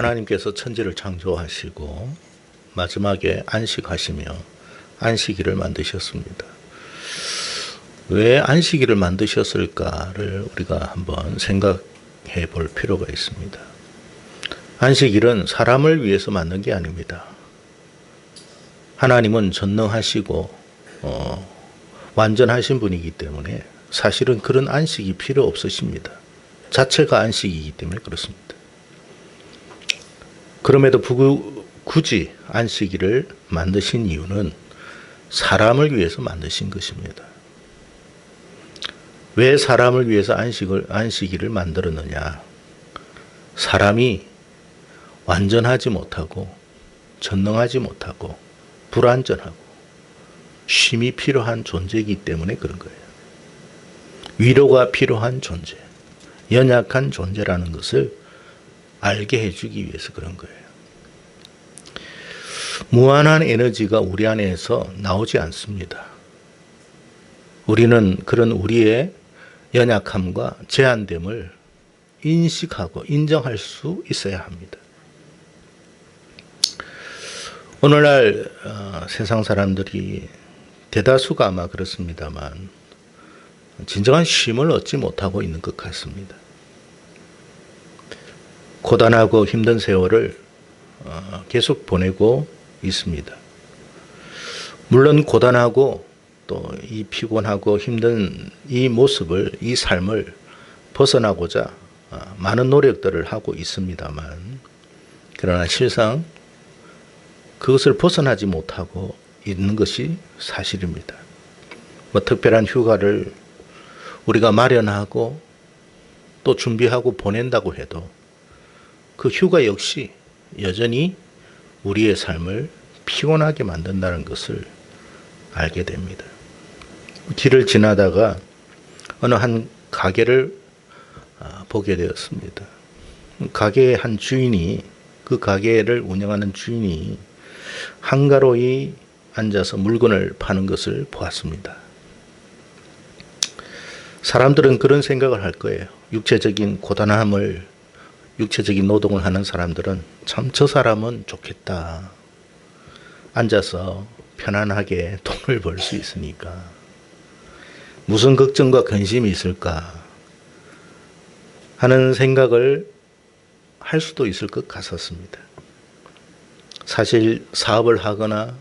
하나님께서 천지를 창조하시고 마지막에 안식하시며 안식일을 만드셨습니다. 왜 안식일을 만드셨을까를 우리가 한번 생각해 볼 필요가 있습니다. 안식일은 사람을 위해서 만든 게 아닙니다. 하나님은 전능하시고 어, 완전하신 분이기 때문에 사실은 그런 안식이 필요 없으십니다. 자체가 안식이기 때문에 그렇습니다. 그럼에도 부- 굳이 안식일을 만드신 이유는 사람을 위해서 만드신 것입니다. 왜 사람을 위해서 안식을 안식일을 만들었느냐? 사람이 완전하지 못하고 전능하지 못하고 불완전하고 쉼이 필요한 존재이기 때문에 그런 거예요. 위로가 필요한 존재, 연약한 존재라는 것을 알게 해주기 위해서 그런 거예요. 무한한 에너지가 우리 안에서 나오지 않습니다. 우리는 그런 우리의 연약함과 제한됨을 인식하고 인정할 수 있어야 합니다. 오늘날 어, 세상 사람들이 대다수가 아마 그렇습니다만 진정한 쉼을 얻지 못하고 있는 것 같습니다. 고단하고 힘든 세월을 어, 계속 보내고 있습니다. 물론 고단하고 또 이 피곤하고 힘든 이 모습을, 이 삶을 벗어나고자 어, 많은 노력들을 하고 있습니다만, 그러나 실상 그것을 벗어나지 못하고 있는 것이 사실입니다. 뭐 특별한 휴가를 우리가 마련하고 또 준비하고 보낸다고 해도 그 휴가 역시 여전히 우리의 삶을 피곤하게 만든다는 것을 알게 됩니다. 길을 지나다가 어느 한 가게를 아, 보게 되었습니다. 가게의 한 주인이 그 가게를 운영하는 주인이 한가로이 앉아서 물건을 파는 것을 보았습니다. 사람들은 그런 생각을 할 거예요. 육체적인 고단함을 육체적인 노동을 하는 사람들은 참 저 사람은 좋겠다. 앉아서 편안하게 돈을 벌 수 있으니까. 무슨 걱정과 근심이 있을까 하는 생각을 할 수도 있을 것 같았습니다. 사실 사업을 하거나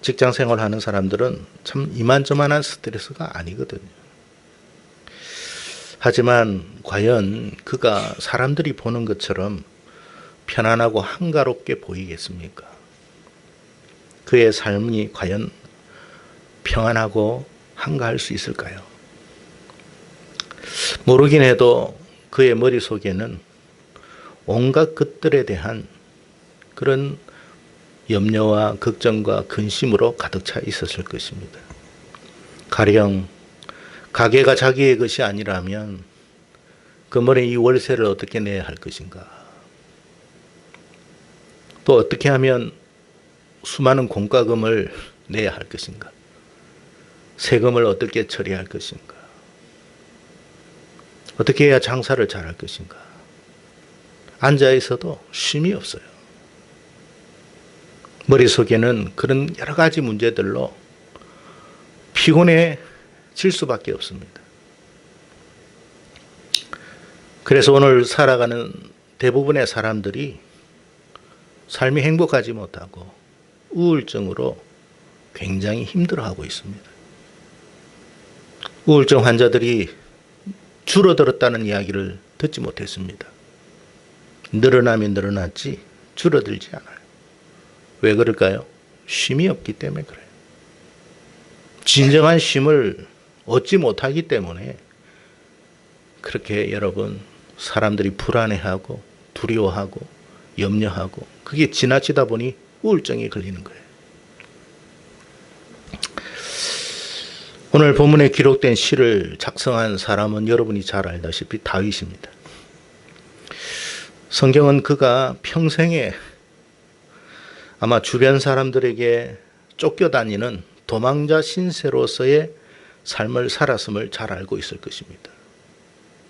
직장 생활하는 사람들은 참 이만저만한 스트레스가 아니거든요. 하지만 과연 그가 사람들이 보는 것처럼 편안하고 한가롭게 보이겠습니까? 그의 삶이 과연 평안하고 한가할 수 있을까요? 모르긴 해도 그의 머릿속에는 온갖 것들에 대한 그런 염려와 걱정과 근심으로 가득 차 있었을 것입니다. 가령 가게가 자기의 것이 아니라면 그머리 이 월세를 어떻게 내야 할 것인가? 또 어떻게 하면 수많은 공과금을 내야 할 것인가? 세금을 어떻게 처리할 것인가? 어떻게 해야 장사를 잘할 것인가? 앉아 있어도 쉼이 없어요. 머릿속에는 그런 여러 가지 문제들로 피곤해질 수밖에 없습니다. 그래서 오늘 살아가는 대부분의 사람들이 삶이 행복하지 못하고 우울증으로 굉장히 힘들어하고 있습니다. 우울증 환자들이 줄어들었다는 이야기를 듣지 못했습니다. 늘어나면 늘어났지 줄어들지 않아요. 왜 그럴까요? 쉼이 없기 때문에 그래요. 진정한 쉼을 얻지 못하기 때문에 그렇게 여러분 사람들이 불안해하고 두려워하고 염려하고 그게 지나치다 보니 우울증에 걸리는 거예요. 오늘 본문에 기록된 시를 작성한 사람은 여러분이 잘 알다시피 다윗입니다. 성경은 그가 평생에 아마 주변 사람들에게 쫓겨다니는 도망자 신세로서의 삶을 살았음을 잘 알고 있을 것입니다.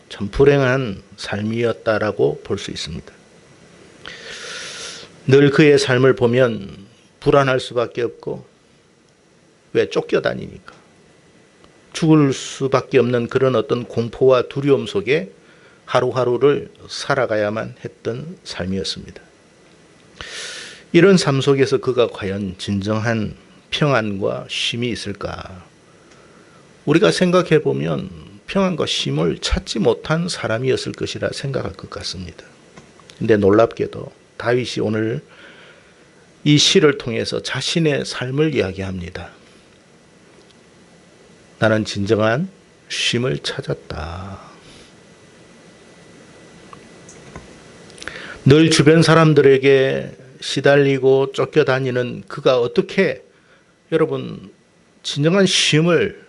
참 불행한 삶이었다라고 볼 수 있습니다. 늘 그의 삶을 보면 불안할 수밖에 없고 왜 쫓겨다니니까 죽을 수밖에 없는 그런 어떤 공포와 두려움 속에 하루하루를 살아가야만 했던 삶이었습니다. 이런 삶 속에서 그가 과연 진정한 평안과 쉼이 있을까? 우리가 생각해 보면 평안과 쉼을 찾지 못한 사람이었을 것이라 생각할 것 같습니다. 근데 놀랍게도 다윗이 오늘 이 시를 통해서 자신의 삶을 이야기합니다. 나는 진정한 쉼을 찾았다. 늘 주변 사람들에게 시달리고 쫓겨다니는 그가 어떻게 여러분 진정한 쉼을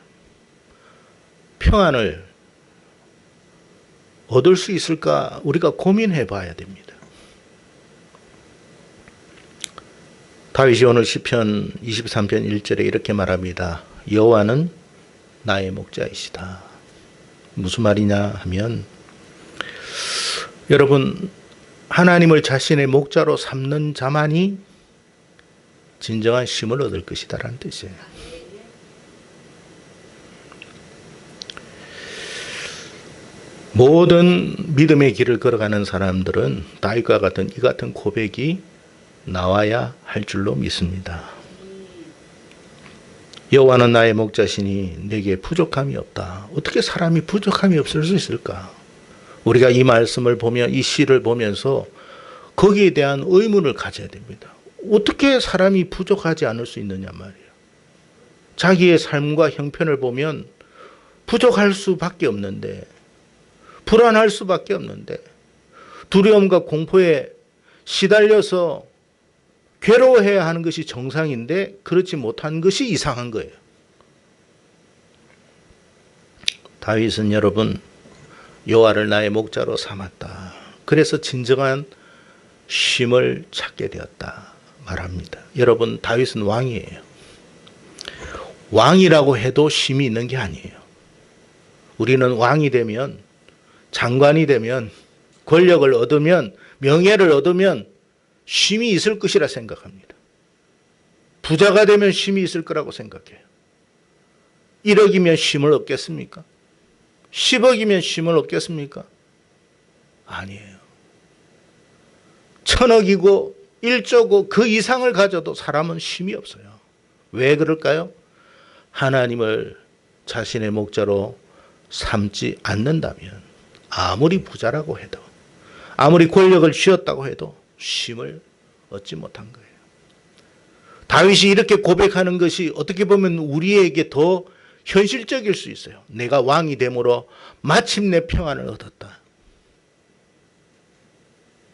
평안을 얻을 수 있을까 우리가 고민해 봐야 됩니다. 다윗이 오늘 시편 23편 1절에 이렇게 말합니다. 여호와는 나의 목자이시다. 무슨 말이냐 하면 여러분 하나님을 자신의 목자로 삼는 자만이 진정한 쉼을 얻을 것이다라는 뜻이에요. 모든 믿음의 길을 걸어가는 사람들은 다윗과 같은 이 같은 고백이 나와야 할 줄로 믿습니다. 여호와는 나의 목자시니 내게 부족함이 없다. 어떻게 사람이 부족함이 없을 수 있을까? 우리가 이 말씀을 보며 이 시를 보면서 거기에 대한 의문을 가져야 됩니다. 어떻게 사람이 부족하지 않을 수 있느냐 말이에요. 자기의 삶과 형편을 보면 부족할 수밖에 없는데 불안할 수밖에 없는데 두려움과 공포에 시달려서 괴로워해야 하는 것이 정상인데 그렇지 못한 것이 이상한 거예요. 다윗은 여러분 여호와를 나의 목자로 삼았다. 그래서 진정한 쉼을 찾게 되었다 말합니다. 여러분 다윗은 왕이에요. 왕이라고 해도 쉼이 있는 게 아니에요. 우리는 왕이 되면 장관이 되면 권력을 얻으면 명예를 얻으면 쉼이 있을 것이라 생각합니다. 부자가 되면 쉼이 있을 거라고 생각해요. 1억이면 쉼을 얻겠습니까? 10억이면 쉼을 얻겠습니까? 아니에요. 천억이고 1조고 그 이상을 가져도 사람은 쉼이 없어요. 왜 그럴까요? 하나님을 자신의 목자로 삼지 않는다면 아무리 부자라고 해도 아무리 권력을 쥐었다고 해도 쉼을 얻지 못한 거예요. 다윗이 이렇게 고백하는 것이 어떻게 보면 우리에게 더 현실적일 수 있어요. 내가 왕이 됨으로 마침내 평안을 얻었다.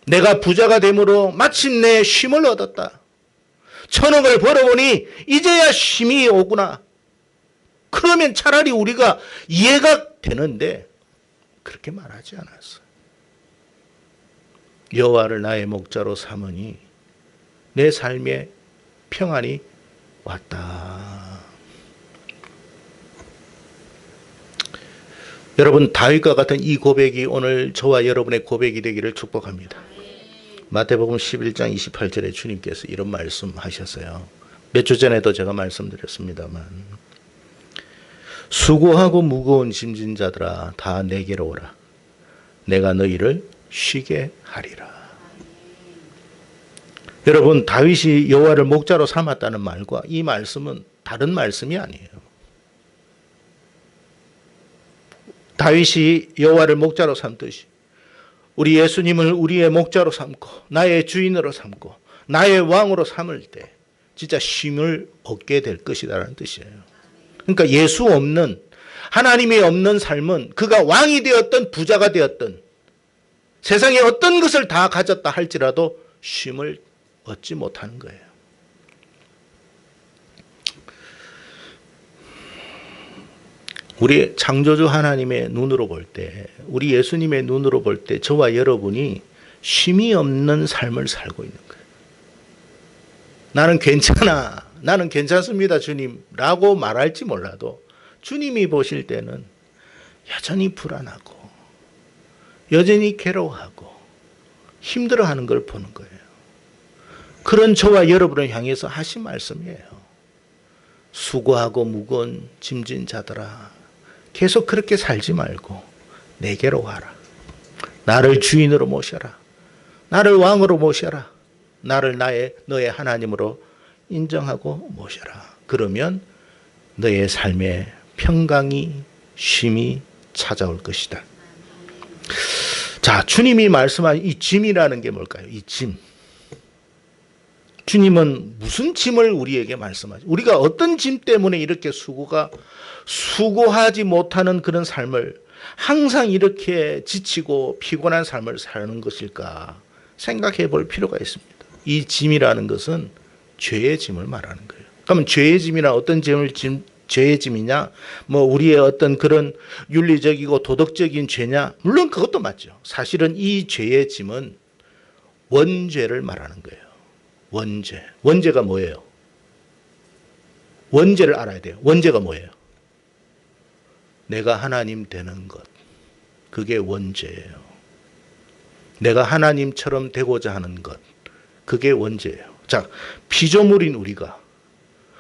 내가 부자가 됨으로 마침내 쉼을 얻었다. 천억을 벌어보니 이제야 쉼이 오구나. 그러면 차라리 우리가 이해가 되는데 그렇게 말하지 않았어요. 여호와를 나의 목자로 삼으니 내 삶에 평안이 왔다. 여러분 다윗과 같은 이 고백이 오늘 저와 여러분의 고백이 되기를 축복합니다. 마태복음 11장 28절에 주님께서 이런 말씀하셨어요. 몇 주 전에도 제가 말씀드렸습니다만 수고하고 무거운 짐진 자들아 다 내게로 오라. 내가 너희를 쉬게 하리라. 여러분 다윗이 여호와를 목자로 삼았다는 말과 이 말씀은 다른 말씀이 아니에요. 다윗이 여호와를 목자로 삼듯이 우리 예수님을 우리의 목자로 삼고 나의 주인으로 삼고 나의 왕으로 삼을 때 진짜 쉼을 얻게 될 것이다라는 뜻이에요. 그러니까 예수 없는 하나님이 없는 삶은 그가 왕이 되었던 부자가 되었던 세상에 어떤 것을 다 가졌다 할지라도 쉼을 얻지 못하는 거예요. 우리 창조주 하나님의 눈으로 볼 때, 우리 예수님의 눈으로 볼 때, 저와 여러분이 쉼이 없는 삶을 살고 있는 거예요. 나는 괜찮아. 나는 괜찮습니다, 주님. 라고 말할지 몰라도 주님이 보실 때는 여전히 불안하고 여전히 괴로워하고 힘들어 하는 걸 보는 거예요. 그런 저와 여러분을 향해서 하신 말씀이에요. 수고하고 무거운 짐진 자들아 계속 그렇게 살지 말고 내게로 와라. 나를 주인으로 모셔라. 나를 왕으로 모셔라. 나를 나의 너의 하나님으로 인정하고 모셔라. 그러면 너의 삶에 평강이 쉼이 찾아올 것이다. 자, 주님이 말씀한 이 짐이라는 게 뭘까요? 이 짐. 주님은 무슨 짐을 우리에게 말씀하죠? 우리가 어떤 짐 때문에 이렇게 수고가 수고하지 못하는 그런 삶을 항상 이렇게 지치고 피곤한 삶을 사는 것일까 생각해 볼 필요가 있습니다. 이 짐이라는 것은 죄의 짐을 말하는 거예요. 그러면 죄의 짐이나 어떤 짐을 짐, 죄의 짐이냐? 뭐 우리의 어떤 그런 윤리적이고 도덕적인 죄냐? 물론 그것도 맞죠. 사실은 이 죄의 짐은 원죄를 말하는 거예요. 원죄. 원죄가 뭐예요? 원죄를 알아야 돼요. 원죄가 뭐예요? 내가 하나님 되는 것. 그게 원죄예요. 내가 하나님처럼 되고자 하는 것. 그게 원죄예요. 자, 피조물인 우리가,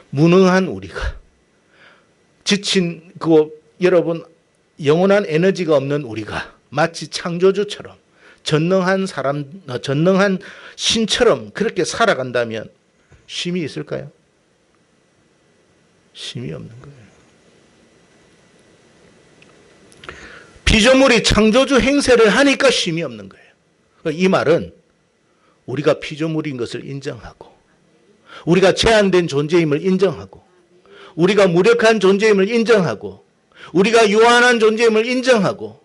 무능한 우리가, 지친 그 여러분 영원한 에너지가 없는 우리가 마치 창조주처럼 전능한 사람, 어, 전능한 신처럼 그렇게 살아간다면 쉼이 있을까요? 쉼이 없는 거예요. 피조물이 창조주 행세를 하니까 쉼이 없는 거예요. 이 말은 우리가 피조물인 것을 인정하고 우리가 제한된 존재임을 인정하고 우리가 무력한 존재임을 인정하고 우리가 유한한 존재임을 인정하고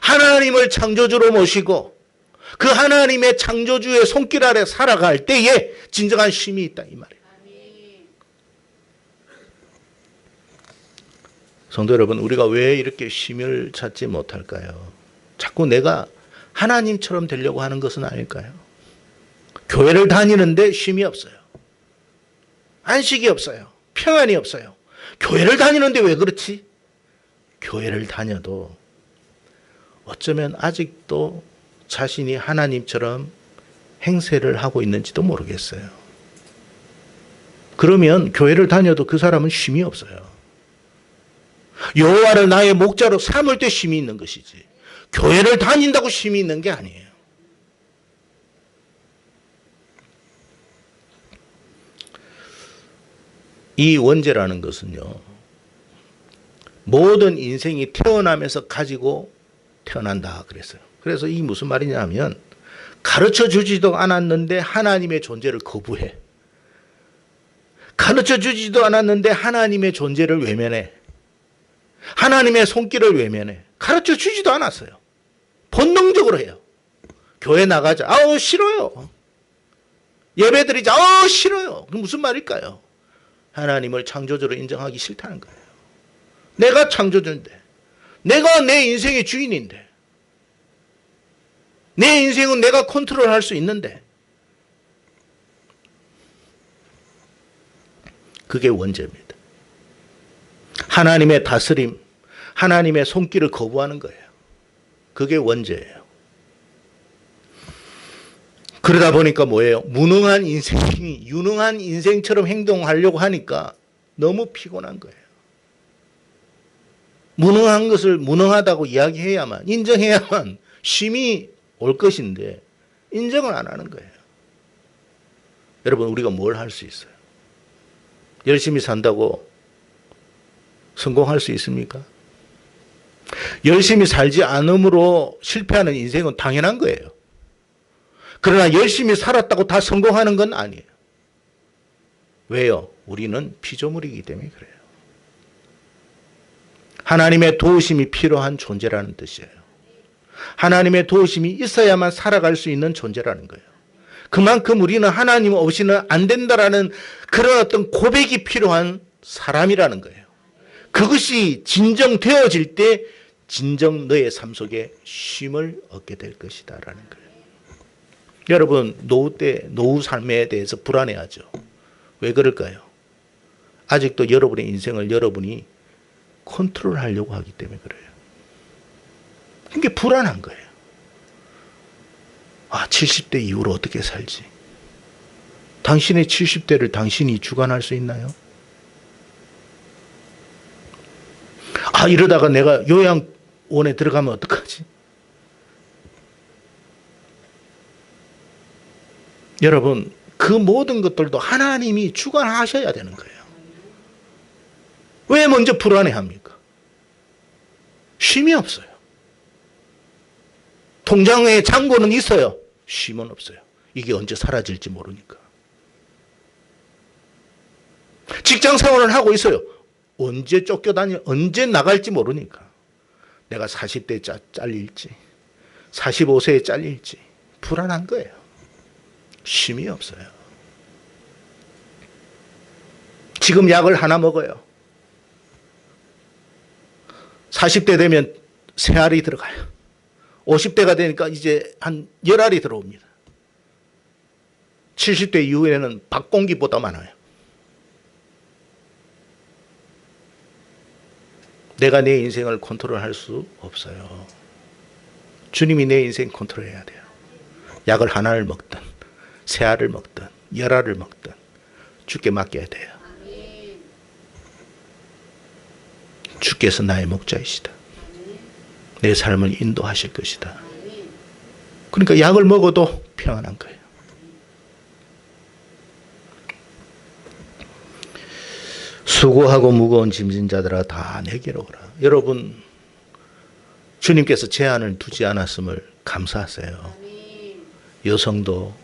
하나님을 창조주로 모시고 그 하나님의 창조주의 손길 아래 살아갈 때에 진정한 쉼이 있다 이 말이에요. 성도 여러분, 우리가 왜 이렇게 쉼을 찾지 못할까요? 자꾸 내가 하나님처럼 되려고 하는 것은 아닐까요? 교회를 다니는데 쉼이 없어요. 안식이 없어요. 평안이 없어요. 교회를 다니는데 왜 그렇지? 교회를 다녀도 어쩌면 아직도 자신이 하나님처럼 행세를 하고 있는지도 모르겠어요. 그러면 교회를 다녀도 그 사람은 쉼이 없어요. 여호와를 나의 목자로 삼을 때 쉼이 있는 것이지. 교회를 다닌다고 쉼이 있는 게 아니에요. 이 원죄라는 것은요. 모든 인생이 태어나면서 가지고 태어난다 그랬어요. 그래서 이 무슨 말이냐면 가르쳐 주지도 않았는데 하나님의 존재를 거부해. 가르쳐 주지도 않았는데 하나님의 존재를 외면해. 하나님의 손길을 외면해. 가르쳐 주지도 않았어요. 본능적으로 해요. 교회 나가자. 아우, 싫어요. 예배 드리자. 아우, 싫어요. 그 무슨 말일까요? 하나님을 창조주로 인정하기 싫다는 거예요. 내가 창조주인데. 내가 내 인생의 주인인데. 내 인생은 내가 컨트롤 할 수 있는데. 그게 원죄입니다. 하나님의 다스림, 하나님의 손길을 거부하는 거예요. 그게 원죄예요. 그러다 보니까 뭐예요? 무능한 인생이 유능한 인생처럼 행동하려고 하니까 너무 피곤한 거예요. 무능한 것을 무능하다고 이야기해야만, 인정해야만 쉼이 올 것인데, 인정을 안 하는 거예요. 여러분, 우리가 뭘 할 수 있어요? 열심히 산다고 성공할 수 있습니까? 열심히 살지 않음으로 실패하는 인생은 당연한 거예요. 그러나 열심히 살았다고 다 성공하는 건 아니에요. 왜요? 우리는 피조물이기 때문에 그래요. 하나님의 도우심이 필요한 존재라는 뜻이에요. 하나님의 도우심이 있어야만 살아갈 수 있는 존재라는 거예요. 그만큼 우리는 하나님 없이는 안 된다라는 그런 어떤 고백이 필요한 사람이라는 거예요. 그것이 진정되어질 때 진정 너의 삶 속에 쉼을 얻게 될 것이다 라는 거예요. 여러분 노후 때 노후 삶에 대해서 불안해하죠. 왜 그럴까요? 아직도 여러분의 인생을 여러분이 컨트롤하려고 하기 때문에 그래요. 그게 불안한 거예요. 아, 70대 이후로 어떻게 살지? 당신의 70대를 당신이 주관할 수 있나요? 아, 이러다가 내가 요양원에 들어가면 어떡하지? 여러분, 그 모든 것들도 하나님이 주관하셔야 되는 거예요. 왜 먼저 불안해 합니까? 쉼이 없어요. 통장에 잔고는 있어요. 쉼은 없어요. 이게 언제 사라질지 모르니까. 직장 생활을 하고 있어요. 언제 쫓겨다니, 언제 나갈지 모르니까. 내가 40대에 짜, 잘릴지, 45세에 잘릴지, 불안한 거예요. 쉼이 없어요. 지금 약을 하나 먹어요. 40대 되면 세 알이 들어가요. 50대가 되니까 이제 한 열알이 들어옵니다. 70대 이후에는 박공기보다 많아요. 내가 내 인생을 컨트롤할 수 없어요. 주님이 내 인생 컨트롤해야 돼요. 약을 하나를 먹든 세 알을 먹든 열 알을 먹든 주께 맡겨야 돼요. 주께서 나의 목자이시다. 내 삶을 인도하실 것이다. 그러니까 약을 먹어도 평안한 거예요. 수고하고 무거운 짐진 자들아 다 내게로 오라. 여러분 주님께서 제한을 두지 않았음을 감사하세요. 여성도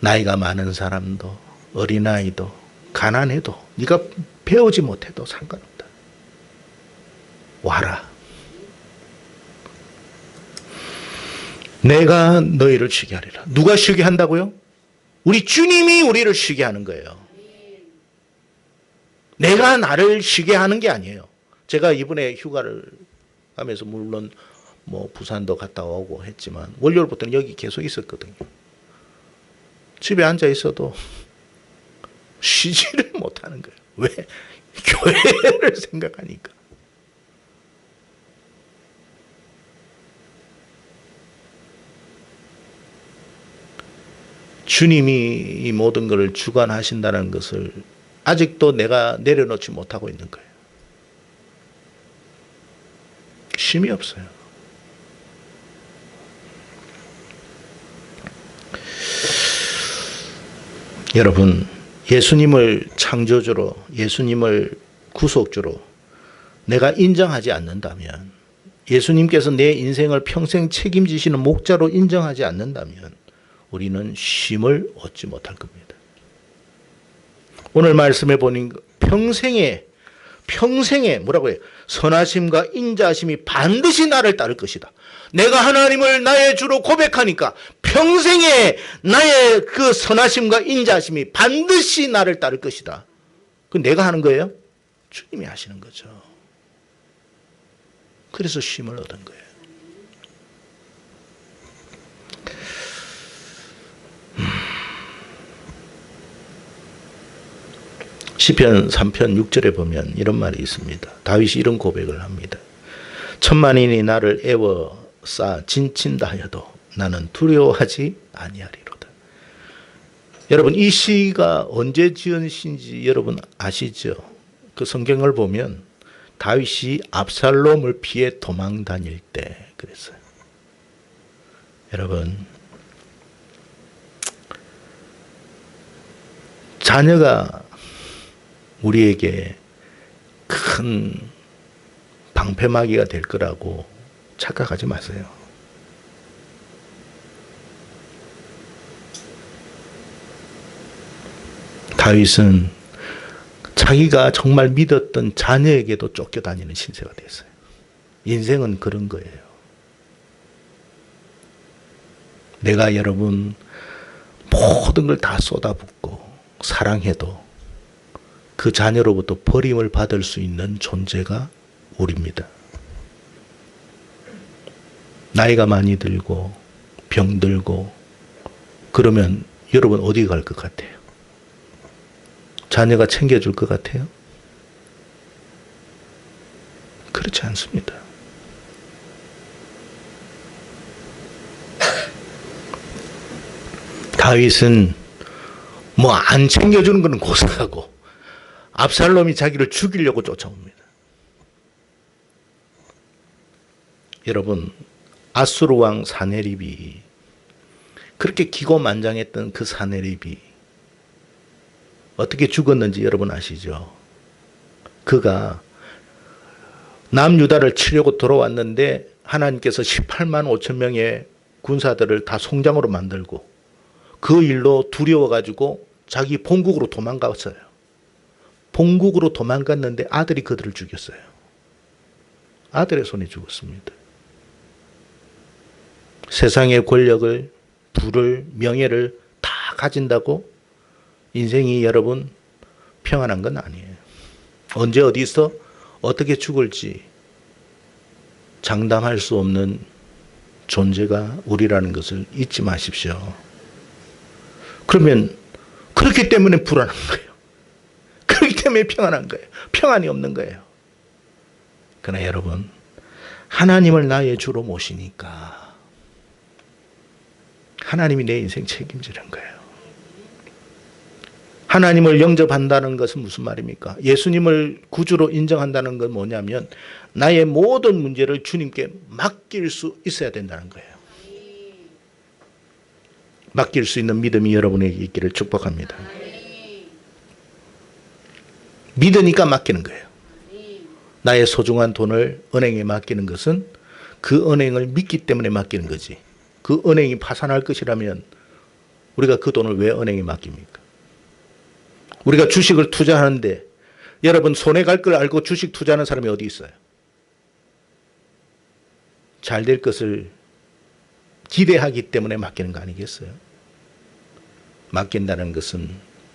나이가 많은 사람도 어린아이도 가난해도 네가 배우지 못해도 상관없다. 와라. 내가 너희를 쉬게 하리라. 누가 쉬게 한다고요? 우리 주님이 우리를 쉬게 하는 거예요. 내가 나를 쉬게 하는 게 아니에요. 제가 이번에 휴가를 가면서 물론 뭐 부산도 갔다 오고 했지만 월요일부터는 여기 계속 있었거든요. 집에 앉아 있어도 쉬지를 못하는 거예요. 왜? 교회를 생각하니까. 주님이 이 모든 것을 주관하신다는 것을 아직도 내가 내려놓지 못하고 있는 거예요. 쉼이 없어요. 여러분, 예수님을 창조주로, 예수님을 구속주로 내가 인정하지 않는다면, 예수님께서 내 인생을 평생 책임지시는 목자로 인정하지 않는다면, 우리는 쉼을 얻지 못할 겁니다. 오늘 말씀해 보니 평생에 평생에 뭐라고 해요? 선하심과 인자심이 반드시 나를 따를 것이다. 내가 하나님을 나의 주로 고백하니까 평생에 나의 그 선하심과 인자심이 반드시 나를 따를 것이다. 그 내가 하는 거예요? 주님이 하시는 거죠. 그래서 쉼을 얻은 거예요. 시편 3편 6절에 보면 이런 말이 있습니다. 다윗이 이런 고백을 합니다. 천만인이 나를 애워 싸 진친다 하여도 나는 두려워하지 아니하리로다. 여러분 이 시가 언제 지은 시인지 여러분 아시죠? 그 성경을 보면 다윗이 압살롬을 피해 도망 다닐 때 그랬어요. 여러분 자녀가 우리에게 큰 방패막이가 될 거라고 착각하지 마세요. 다윗은 자기가 정말 믿었던 자녀에게도 쫓겨다니는 신세가 됐어요. 인생은 그런 거예요. 내가 여러분 모든 걸 다 쏟아붓고 사랑해도 그 자녀로부터 버림을 받을 수 있는 존재가 우리입니다. 나이가 많이 들고 병들고 그러면 여러분 어디 갈 것 같아요? 자녀가 챙겨줄 것 같아요? 그렇지 않습니다. 다윗은 뭐 안 챙겨주는 거는 고사하고 압살롬이 자기를 죽이려고 쫓아옵니다. 여러분 아수르 왕 사네립이 그렇게 기고만장했던 그 사네립이 어떻게 죽었는지 여러분 아시죠? 그가 남유다를 치려고 돌아왔는데 하나님께서 18만 5천 명의 군사들을 다 송장으로 만들고 그 일로 두려워가지고 자기 본국으로 도망갔어요. 본국으로 도망갔는데 아들이 그들을 죽였어요. 아들의 손에 죽었습니다. 세상의 권력을, 부를, 명예를 다 가진다고 인생이 여러분 평안한 건 아니에요. 언제 어디서 어떻게 죽을지 장담할 수 없는 존재가 우리라는 것을 잊지 마십시오. 그러면 그렇기 때문에 불안한 거예요. 때문에 평안한 거예요. 평안이 없는 거예요. 그러나 여러분, 하나님을 나의 주로 모시니까 하나님이 내 인생 책임지는 거예요. 하나님을 영접한다는 것은 무슨 말입니까? 예수님을 구주로 인정한다는 건 뭐냐면 나의 모든 문제를 주님께 맡길 수 있어야 된다는 거예요. 맡길 수 있는 믿음이 여러분에게 있기를 축복합니다. 믿으니까 맡기는 거예요. 나의 소중한 돈을 은행에 맡기는 것은 그 은행을 믿기 때문에 맡기는 거지. 그 은행이 파산할 것이라면 우리가 그 돈을 왜 은행에 맡깁니까? 우리가 주식을 투자하는데 여러분 손해 갈 걸 알고 주식 투자하는 사람이 어디 있어요? 잘 될 것을 기대하기 때문에 맡기는 거 아니겠어요? 맡긴다는 것은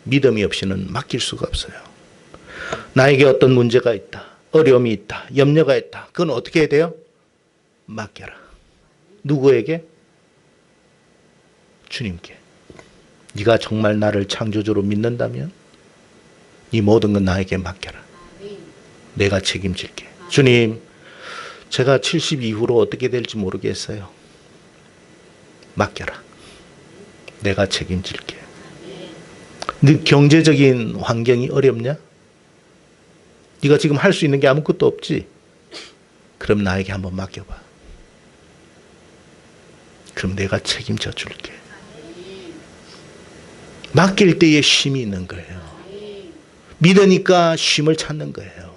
믿음이 없이는 맡길 수가 없어요. 나에게 어떤 문제가 있다. 어려움이 있다. 염려가 있다. 그건 어떻게 해야 돼요? 맡겨라. 누구에게? 주님께. 네가 정말 나를 창조주로 믿는다면 이 모든 건 나에게 맡겨라. 내가 책임질게. 주님, 제가 70 이후로 어떻게 될지 모르겠어요. 맡겨라. 내가 책임질게. 네 경제적인 환경이 어렵냐? 네가 지금 할 수 있는 게 아무것도 없지. 그럼 나에게 한번 맡겨봐. 그럼 내가 책임져 줄게. 맡길 때에 쉼이 있는 거예요. 믿으니까 쉼을 찾는 거예요.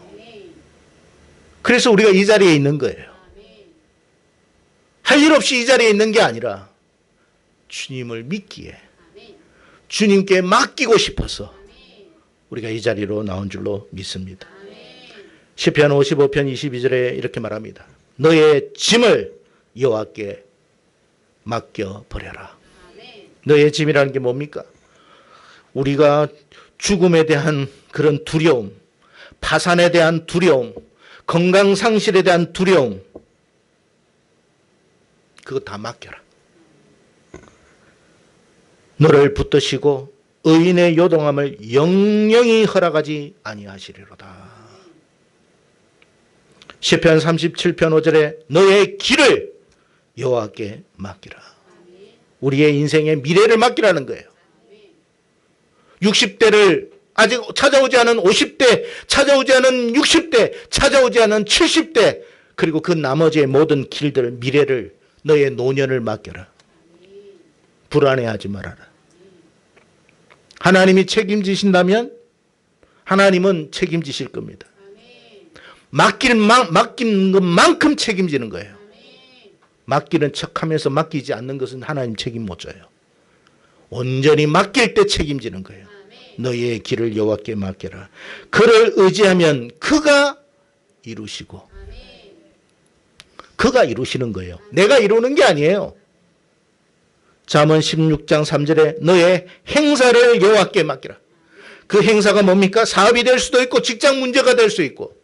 그래서 우리가 이 자리에 있는 거예요. 할 일 없이 이 자리에 있는 게 아니라 주님을 믿기에 주님께 맡기고 싶어서 우리가 이 자리로 나온 줄로 믿습니다. 시편 55편 22절에 이렇게 말합니다. 너의 짐을 여호와께 맡겨 버려라. 너의 짐이라는 게 뭡니까? 우리가 죽음에 대한 그런 두려움, 파산에 대한 두려움, 건강 상실에 대한 두려움, 그거 다 맡겨라. 너를 붙드시고 의인의 요동함을 영영히 허락하지 아니하시리로다. 시편 37편 5절에 너의 길을 여호와께 맡기라. 우리의 인생의 미래를 맡기라는 거예요. 60대를 아직 찾아오지 않은 50대, 찾아오지 않은 60대, 찾아오지 않은 70대, 그리고 그 나머지의 모든 길들, 미래를 너의 노년을 맡겨라. 불안해하지 말아라. 하나님이 책임지신다면 하나님은 책임지실 겁니다. 맡기는 만, 맡기는 것만큼 책임지는 거예요. 맡기는 척하면서 맡기지 않는 것은 하나님 책임 못 져요. 온전히 맡길 때 책임지는 거예요. 너희의 길을 여호와께 맡겨라. 그를 의지하면 그가 이루시고 그가 이루시는 거예요. 내가 이루는 게 아니에요. 잠언 16장 3절에 너의 행사를 여호와께 맡기라. 그 행사가 뭡니까? 사업이 될 수도 있고 직장 문제가 될 수 있고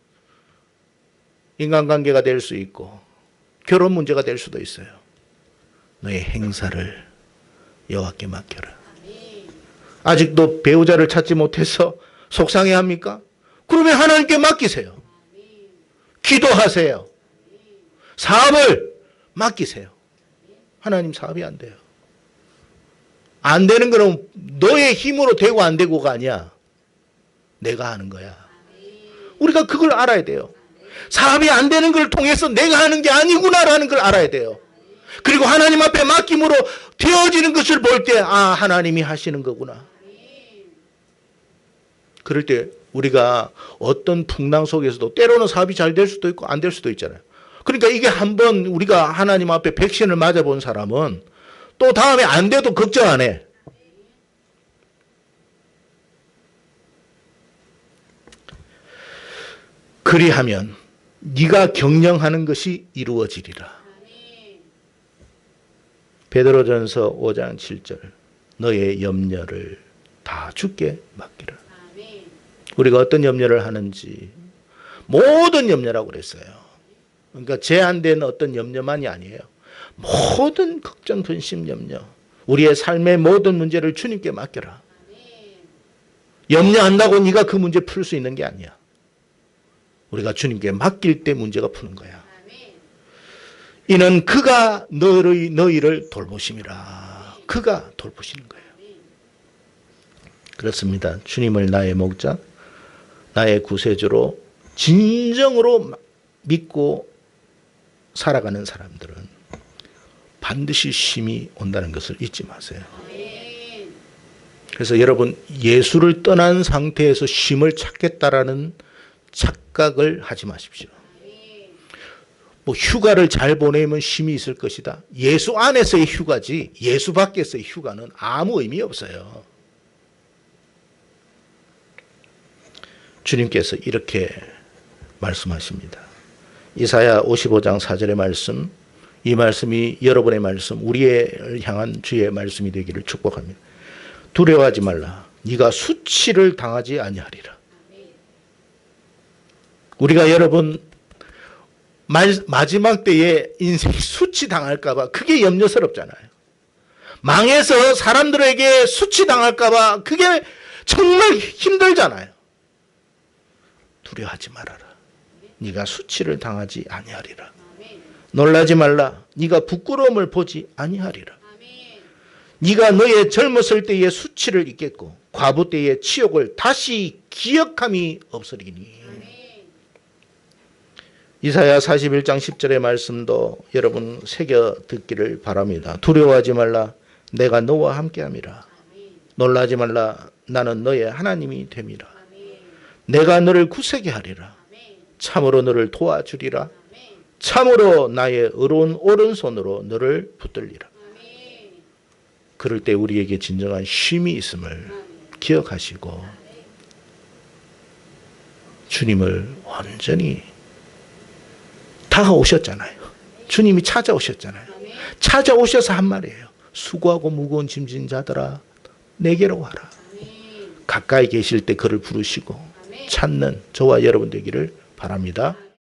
인간관계가 될 수 있고 결혼 문제가 될 수도 있어요. 너의 행사를 여호와께 맡겨라. 아직도 배우자를 찾지 못해서 속상해 합니까? 그러면 하나님께 맡기세요. 기도하세요. 사업을 맡기세요. 하나님 사업이 안 돼요. 안 되는 거는 너의 힘으로 되고 안 되고가 아니야. 내가 하는 거야. 우리가 그걸 알아야 돼요. 사업이 안 되는 걸 통해서 내가 하는 게 아니구나라는 걸 알아야 돼요. 그리고 하나님 앞에 맡김으로 되어지는 것을 볼 때, 아, 하나님이 하시는 거구나. 그럴 때 우리가 어떤 풍랑 속에서도 때로는 사업이 잘 될 수도 있고 안 될 수도 있잖아요. 그러니까 이게 한번 우리가 하나님 앞에 백신을 맞아본 사람은 또 다음에 안 돼도 걱정 안 해. 그리하면 네가 경영하는 것이 이루어지리라. 베드로전서 5장 7절 너의 염려를 다 주께 맡기라. 우리가 어떤 염려를 하는지 모든 염려라고 그랬어요. 그러니까 제한된 어떤 염려만이 아니에요. 모든 걱정, 근심, 염려, 우리의 삶의 모든 문제를 주님께 맡겨라. 염려한다고 네가 그 문제 풀 수 있는 게 아니야. 우리가 주님께 맡길 때 문제가 푸는 거야. 이는 그가 너희, 너희를 돌보심이라. 그가 돌보시는 거예요. 그렇습니다. 주님을 나의 목자, 나의 구세주로 진정으로 믿고 살아가는 사람들은 반드시 쉼이 온다는 것을 잊지 마세요. 그래서 여러분 예수를 떠난 상태에서 쉼을 찾겠다라는 착각을 하지 마십시오. 뭐 휴가를 잘 보내면 쉼이 있을 것이다. 예수 안에서의 휴가지 예수 밖에서의 휴가는 아무 의미 없어요. 주님께서 이렇게 말씀하십니다. 이사야 55장 4절의 말씀, 이 말씀이 여러분의 말씀, 우리를 향한 주의 말씀이 되기를 축복합니다. 두려워하지 말라. 네가 수치를 당하지 아니하리라. 우리가 여러분 마지막 때에 인생 수치 당할까 봐 그게 염려스럽잖아요. 망해서 사람들에게 수치 당할까 봐 그게 정말 힘들잖아요. 두려워하지 말아라. 네가 수치를 당하지 아니하리라. 놀라지 말라. 네가 부끄러움을 보지 아니하리라. 네가 너의 젊었을 때의 수치를 잊겠고 과부 때의 치욕을 다시 기억함이 없으리니. 이사야 41장 10절의 말씀도 여러분 새겨 듣기를 바랍니다. 두려워하지 말라. 내가 너와 함께함이라. 놀라지 말라. 나는 너의 하나님이 됨이라. 내가 너를 구세게 하리라. 참으로 너를 도와주리라. 참으로 나의 의로운 오른손으로 너를 붙들리라. 그럴 때 우리에게 진정한 쉼이 있음을 기억하시고 주님을 완전히 다가오셨잖아요. 주님이 찾아오셨잖아요. 찾아오셔서 한 말이에요. 수고하고 무거운 짐진 자들아 내게로 와라. 가까이 계실 때 그를 부르시고 찾는 저와 여러분 되기를 바랍니다.